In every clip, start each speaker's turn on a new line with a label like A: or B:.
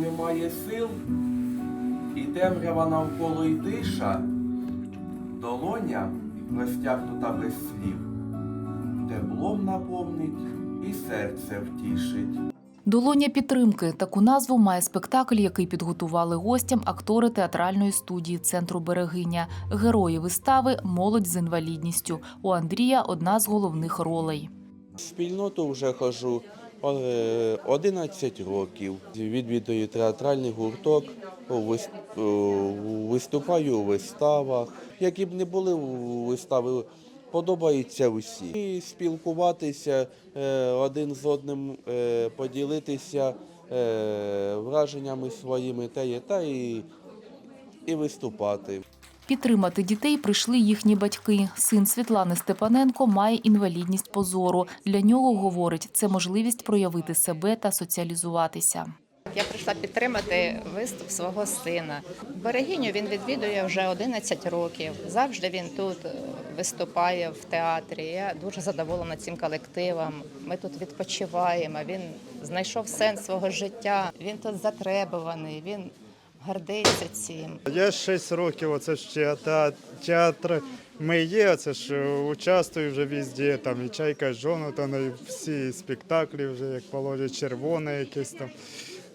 A: Немає сил, і темрява навколо й тиша, долоня розтягнута без слів, теплом наповнить і серце втішить.
B: Долоня підтримки таку назву має спектакль, який підготували гостям актори театральної студії центру Берегиня. Герої вистави молодь з інвалідністю. У Андрія одна з головних ролей.
A: В спільноту вже хожу 11 років. Відвідую театральний гурток, е, виступаю у виставах. Які б не були вистави, подобаються усі. І спілкуватися е, один з одним, е, поділитися е, враженнями своїми та, є, та і, і виступати.
B: Підтримати дітей прийшли їхні батьки. Син Світлани Степаненко має інвалідність по зору. Для нього, говорить, це можливість проявити себе та соціалізуватися.
C: Я прийшла підтримати виступ свого сина. Берегиню він відвідує вже 11 років. Завжди він тут е, виступає в театрі. Я дуже задоволена цим колективом. Ми тут відпочиваємо. Він знайшов сенс свого життя. Він тут затребуваний. Він гордиться цим.
D: Я 6 років, оце ж театр, театр ми є, це ж е, участвую вже везде, там і чайка з Джонатана, і всі спектаклі вже, як положить, червоне якесь там.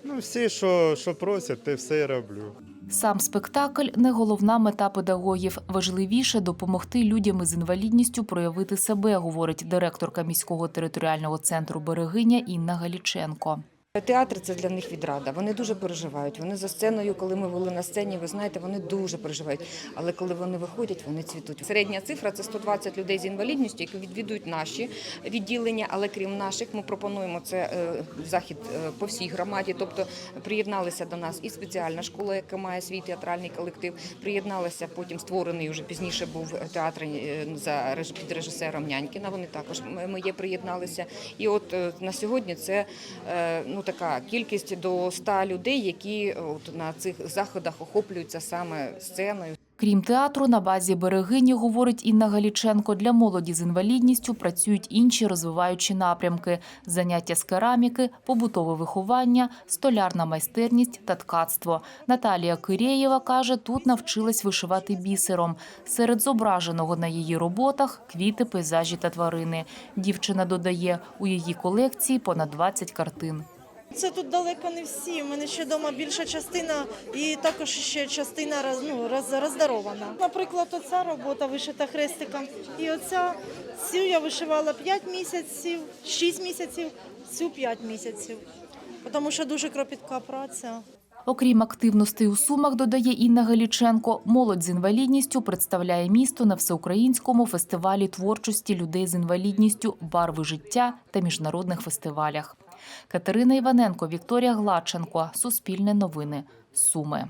D: Ну, всі, що, що просять, те все і роблю.
B: Сам спектакль не головна мета педагогів. Важливіше допомогти людям із інвалідністю проявити себе, говорить директорка міського територіального центру Берегиня Інна Галіченко.
E: Театр це для них відрада. Вони дуже переживають. Вони за сценою, коли ми були на сцені, ви знаєте, вони дуже переживають. Але коли вони виходять, вони цвітуть. Середня цифра це 120 людей з інвалідністю, які відвідують наші відділення. Але крім наших, ми пропонуємо це е, захід е, по всій громаді. Тобто приєдналися до нас і спеціальна школа, яка має свій театральний колектив. Приєдналися потім створений вже пізніше був театр е, за під режисером Нянькіна. Вони також ми- є приєдналися. І от на сьогодні це ну така кількість до 100 людей, які е, от на цих заходах охоплюються саме сценою.
B: Крім театру, на базі берегині, говорить Інна Галіченко, для молоді з інвалідністю працюють інші розвиваючі напрямки: заняття з кераміки, побутове виховання, столярна майстерність та ткацтво. Наталія Кирєєва каже, тут навчилась вишивати бісером. Серед зображеного на її роботах квіти, пейзажі та тварини. Дівчина додає, у її колекції понад 20 картин.
F: Це тут далеко не всі. У мене ще вдома більша частина і також ще частина роз, ну, роз, роздарована. Наприклад, оця робота вишита хрестиком. І оця цю я вишивала 5 місяців, 6 місяців, цю 5 місяців. Тому що дуже кропітка праця.
B: Окрім активностей у Сумах, додає Інна Галіченко, молодь з інвалідністю представляє місто на всеукраїнському фестивалі творчості людей з інвалідністю Барви життя та міжнародних фестивалях. Катерина Іваненко, Вікторія Гладченко. Суспільне новини. Суми.